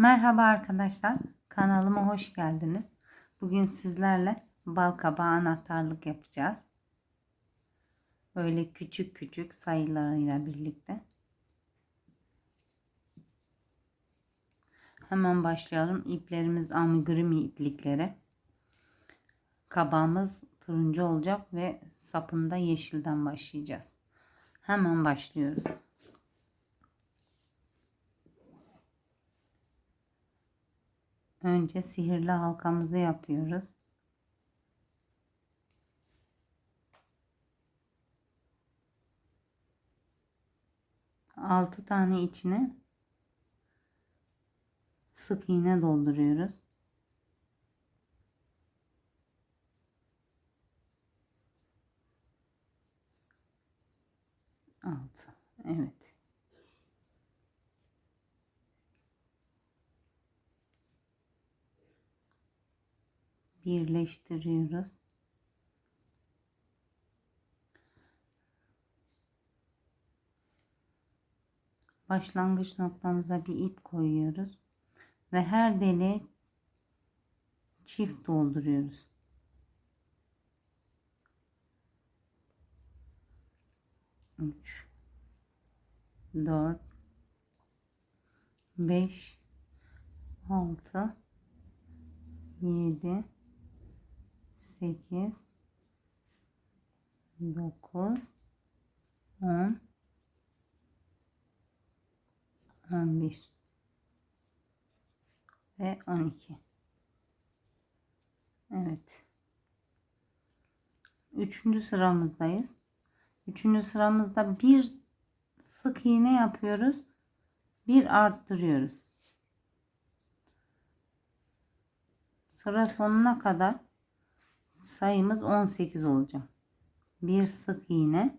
Merhaba arkadaşlar. Kanalıma hoş geldiniz. Bugün sizlerle bal kabağı anahtarlık yapacağız. Öyle küçük küçük sayılarıyla birlikte. Hemen başlayalım. İplerimiz amigurumi iplikleri. Kabağımız turuncu olacak ve sapında yeşilden başlayacağız. Hemen başlıyoruz. Önce sihirli halkamızı yapıyoruz. Altı tane içine sık iğne dolduruyoruz. Altı. Evet. Birleştiriyoruz. Başlangıç noktamıza bir ip koyuyoruz ve her deliğe çift dolduruyoruz. Üç, dört, beş, altı, yedi, 8 9 10 11 ve 12 Evet Üçüncü sıramızdayız. Üçüncü sıramızda bir sık iğne yapıyoruz. Bir arttırıyoruz. Sıra sonuna kadar sayımız 18 olacak. Bir sık iğne,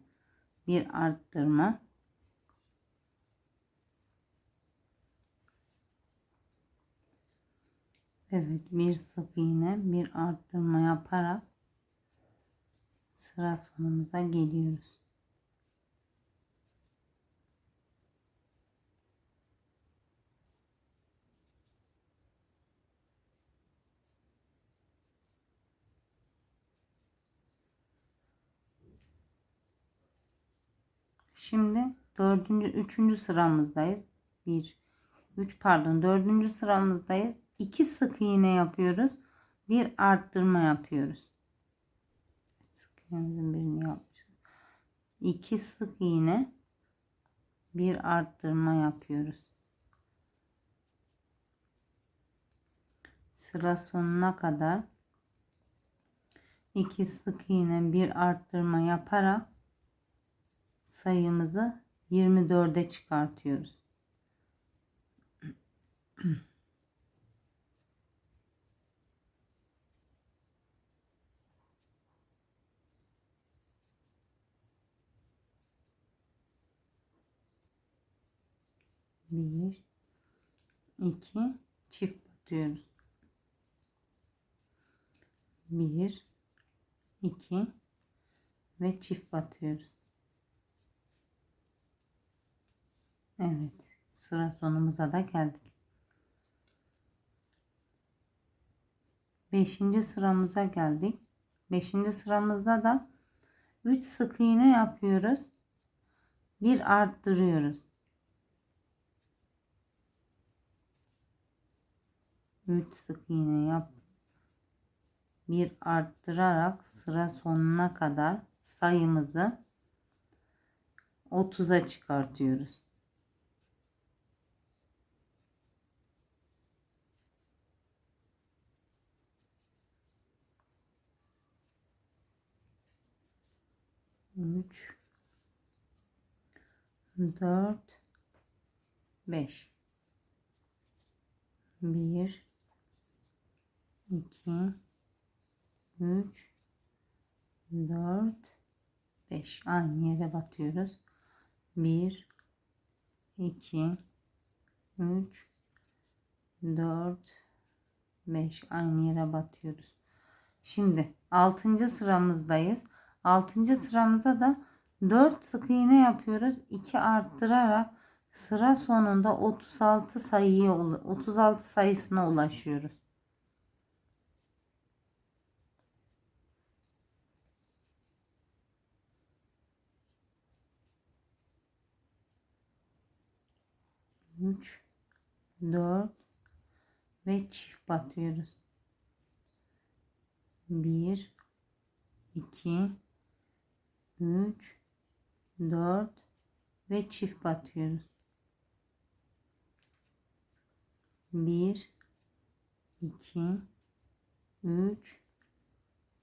bir arttırma. Evet, bir sık iğne, bir arttırma yaparak sıra sonumuza geliyoruz. Şimdi dördüncü, üçüncü sıramızdayız. Bir, üç pardon dördüncü sıramızdayız. İki sık iğne yapıyoruz. Bir arttırma yapıyoruz. Sık iğnemizin birini yapmışız. İki sık iğne bir arttırma yapıyoruz. Sıra sonuna kadar iki sık iğne bir arttırma yaparak sayımızı 24'e çıkartıyoruz. Bir, iki, çift batıyoruz. Bir, iki ve çift batıyoruz. Evet. Sıra sonumuza da geldik. Beşinci sıramıza geldik. Beşinci sıramızda da 3 sık iğne yapıyoruz. Bir arttırıyoruz. 3 sık iğne yap. Bir arttırarak sıra sonuna kadar sayımızı 30'a çıkartıyoruz. Üç, dört, beş, bir, iki, üç, dört, beş. Aynı yere batıyoruz. Bir, iki, üç, dört, beş. Aynı yere batıyoruz. Şimdi altıncı sıramızdayız. 6. sıramıza da 4 sık iğne yapıyoruz. 2 arttırarak Sıra sonunda 36 sayıya 36 sayısına ulaşıyoruz. Üç, dört ve çift batıyoruz. Bir, iki, üç, dört ve çift batıyoruz. 1 2 3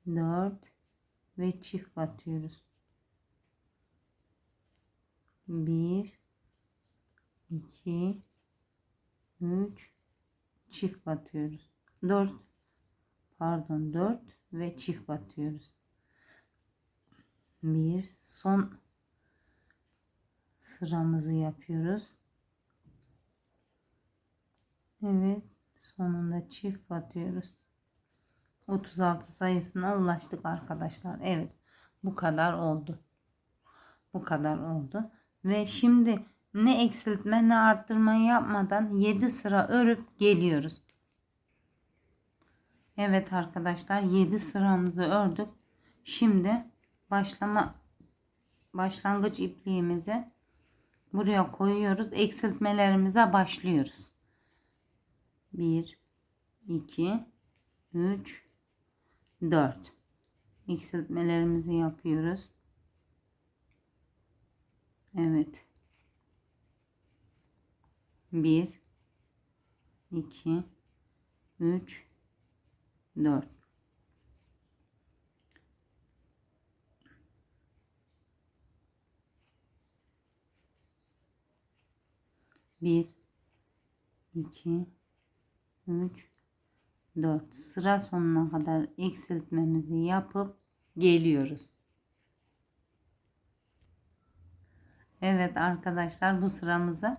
4 ve çift batıyoruz. 1 2 3 çift batıyoruz. 4 pardon 4 ve çift batıyoruz. 1 son sıramızı yapıyoruz. Evet. Sonunda çift batıyoruz. 36 sayısına ulaştık arkadaşlar. Evet. Bu kadar oldu. Bu kadar oldu. Ve şimdi ne eksiltme ne arttırma yapmadan 7 sıra örüp geliyoruz. Evet arkadaşlar 7 sıramızı ördük. Şimdi başlama başlangıç ipliğimizi buraya koyuyoruz. Eksiltmelerimize başlıyoruz. 1 2 3 4 eksiltmelerimizi yapıyoruz. Evet. 1 2 3 4 1 2 3 4 sıra sonuna kadar eksiltmemizi yapıp geliyoruz. Evet arkadaşlar bu sıramızı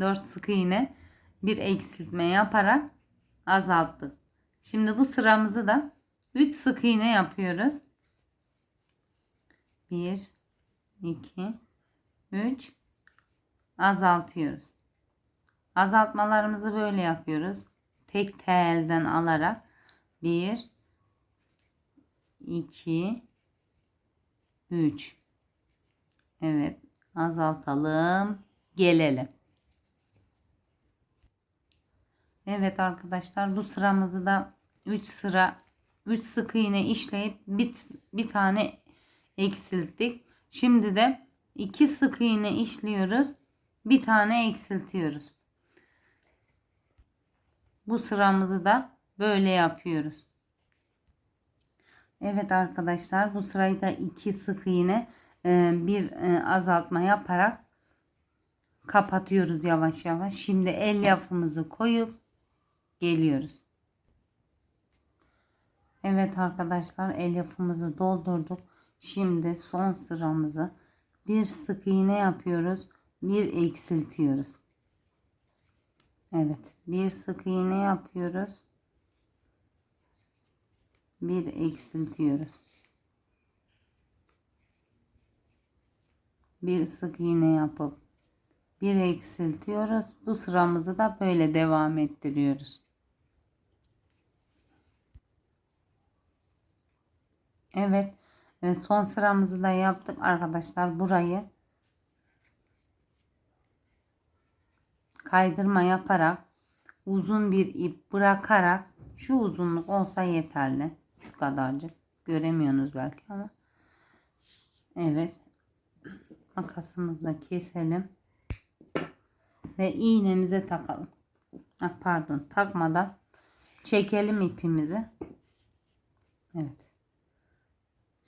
4 sık iğne bir eksiltme yaparak azalttık. Şimdi bu sıramızı da 3 sık iğne yapıyoruz. 1 2 3 azaltıyoruz. Azaltmalarımızı böyle yapıyoruz tek telden alarak 1 2 3 Evet azaltalım gelelim. Evet arkadaşlar bu sıramızı da 3 sıra 3 sık iğne işleyip bir, bir tane eksilttik. Şimdi de 2 sık iğne işliyoruz. Bir tane eksiltiyoruz. Bu sıramızı da böyle yapıyoruz. Evet arkadaşlar bu sırayı da iki sık iğne e, bir e, azaltma yaparak kapatıyoruz yavaş yavaş. Şimdi el yapımızı koyup geliyoruz. Evet arkadaşlar el yapımızı doldurduk. Şimdi son sıramızı bir sık iğne yapıyoruz. Bir eksiltiyoruz. Evet. Bir sık iğne yapıyoruz. Bir eksiltiyoruz. Bir sık iğne yapıp bir eksiltiyoruz. Bu sıramızı da böyle devam ettiriyoruz. Evet. E, son sıramızı da yaptık arkadaşlar. Burayı kaydırma yaparak uzun bir ip bırakarak şu uzunluk olsa yeterli. Şu kadarcık. Göremiyorsunuz belki ama. Evet. Makasımızla keselim. Ve iğnemize takalım. Ha, pardon takmadan çekelim ipimizi. Evet.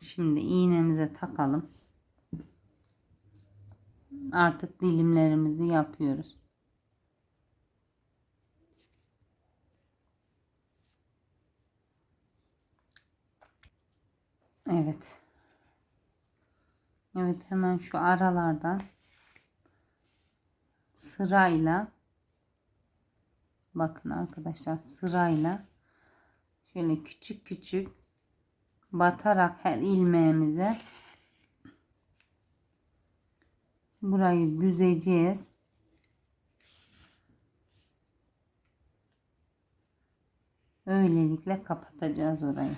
Şimdi iğnemize takalım. Artık dilimlerimizi yapıyoruz. Evet. Evet hemen şu aralardan sırayla bakın arkadaşlar sırayla şöyle küçük küçük batarak her ilmeğimize burayı büzeceğiz. Öylelikle kapatacağız orayı.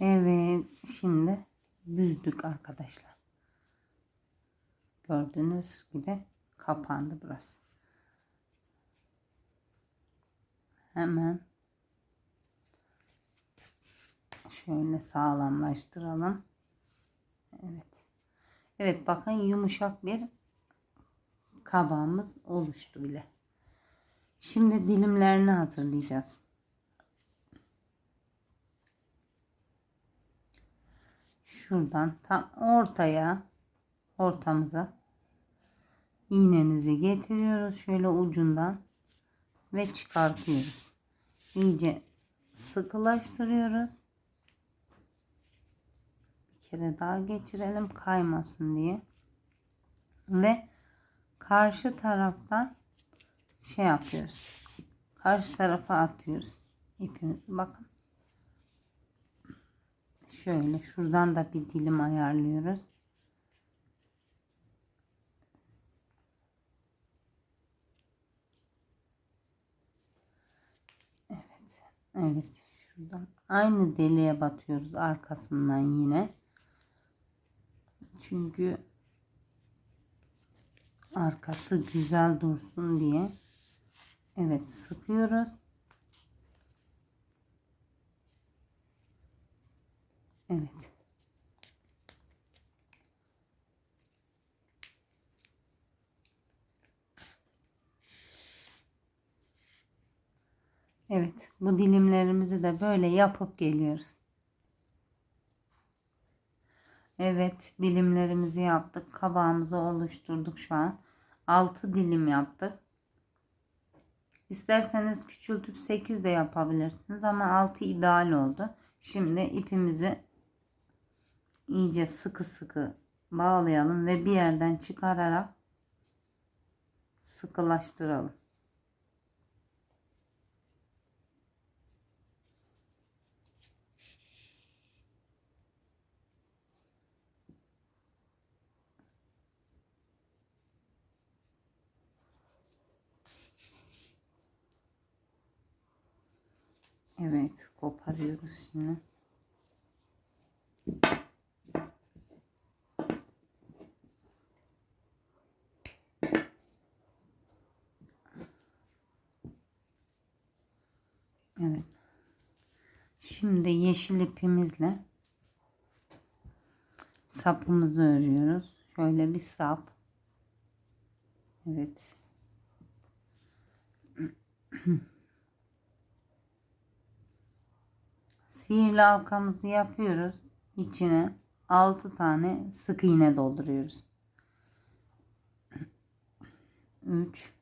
Evet, şimdi büzdük arkadaşlar. Gördüğünüz gibi kapandı burası. Hemen şöyle sağlamlaştıralım. Evet. Evet bakın yumuşak bir kabağımız oluştu bile. Şimdi dilimlerini hazırlayacağız. Şuradan tam ortaya ortamıza iğnemizi getiriyoruz şöyle ucundan ve çıkartıyoruz. İyice sıkılaştırıyoruz. Bir kere daha geçirelim kaymasın diye. Ve karşı taraftan şey yapıyoruz. Karşı tarafa atıyoruz ipimizi. Bakın Şöyle şuradan da bir dilim ayarlıyoruz. Evet. Evet. Şuradan aynı deliğe batıyoruz arkasından yine. Çünkü arkası güzel dursun diye. Evet sıkıyoruz. Evet. Evet, bu dilimlerimizi de böyle yapıp geliyoruz. Evet, dilimlerimizi yaptık. Kabağımızı oluşturduk şu an. 6 dilim yaptık. İsterseniz küçültüp 8 de yapabilirsiniz ama 6 ideal oldu. Şimdi ipimizi iyice sıkı sıkı bağlayalım ve bir yerden çıkararak sıkılaştıralım. Evet, koparıyoruz şimdi. Evet. Şimdi yeşil ipimizle sapımızı örüyoruz. Şöyle bir sap. Evet. Sihirli halkamızı yapıyoruz. İçine 6 tane sık iğne dolduruyoruz. 3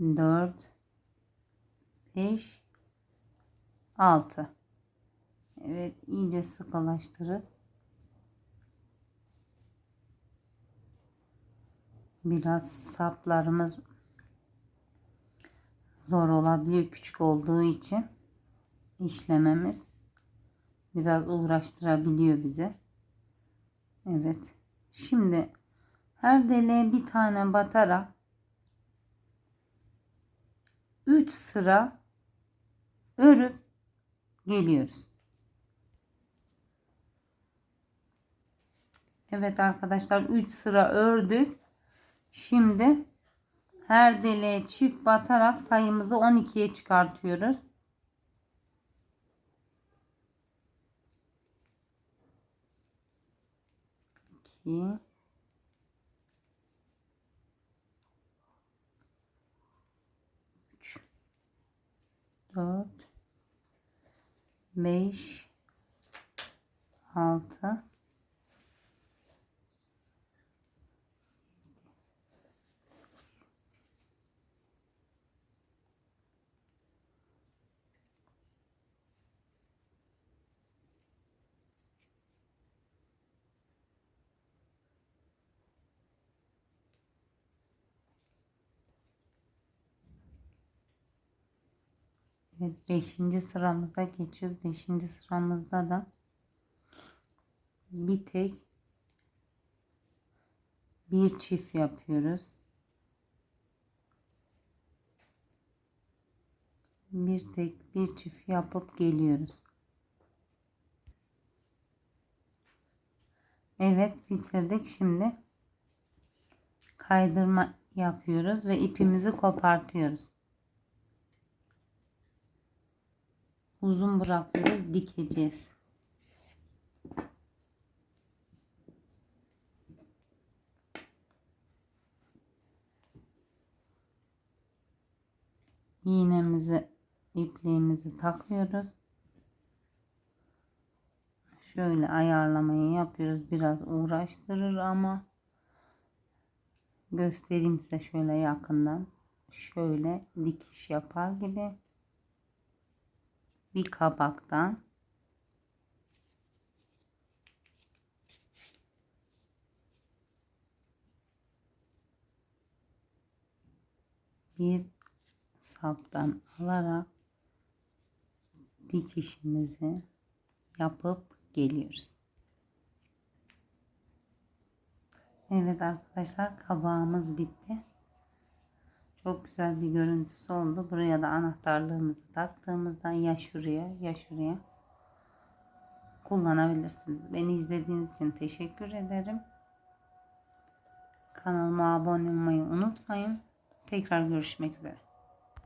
4 5 6 Evet iyice sıkılaştırıp biraz saplarımız zor olabiliyor küçük olduğu için işlememiz biraz uğraştırabiliyor bize. Evet. Şimdi her deliğe bir tane batarak 3 sıra örüp geliyoruz. Evet arkadaşlar 3 sıra ördük. Şimdi her deliğe çift batarak sayımızı 12'ye çıkartıyoruz. 2 3 4 5 6 Evet 5. sıramıza geçiyoruz. 5. sıramızda da bir tek bir çift yapıyoruz. Bir tek bir çift yapıp geliyoruz. Evet bitirdik. Şimdi kaydırma yapıyoruz ve ipimizi kopartıyoruz. Uzun bırakıyoruz, dikeceğiz. iğnemizi ipliğimizi takıyoruz. Şöyle ayarlamayı yapıyoruz. Biraz uğraştırır ama göstereyim size şöyle yakından. Şöyle dikiş yapar gibi bir kabaktan bir saptan alarak dikişimizi yapıp geliyoruz. Evet arkadaşlar kabağımız bitti. Çok güzel bir görüntüsü oldu. Buraya da anahtarlığımızı taktığımızda ya şuraya ya şuraya kullanabilirsiniz. Beni izlediğiniz için teşekkür ederim. Kanalıma abone olmayı unutmayın. Tekrar görüşmek üzere.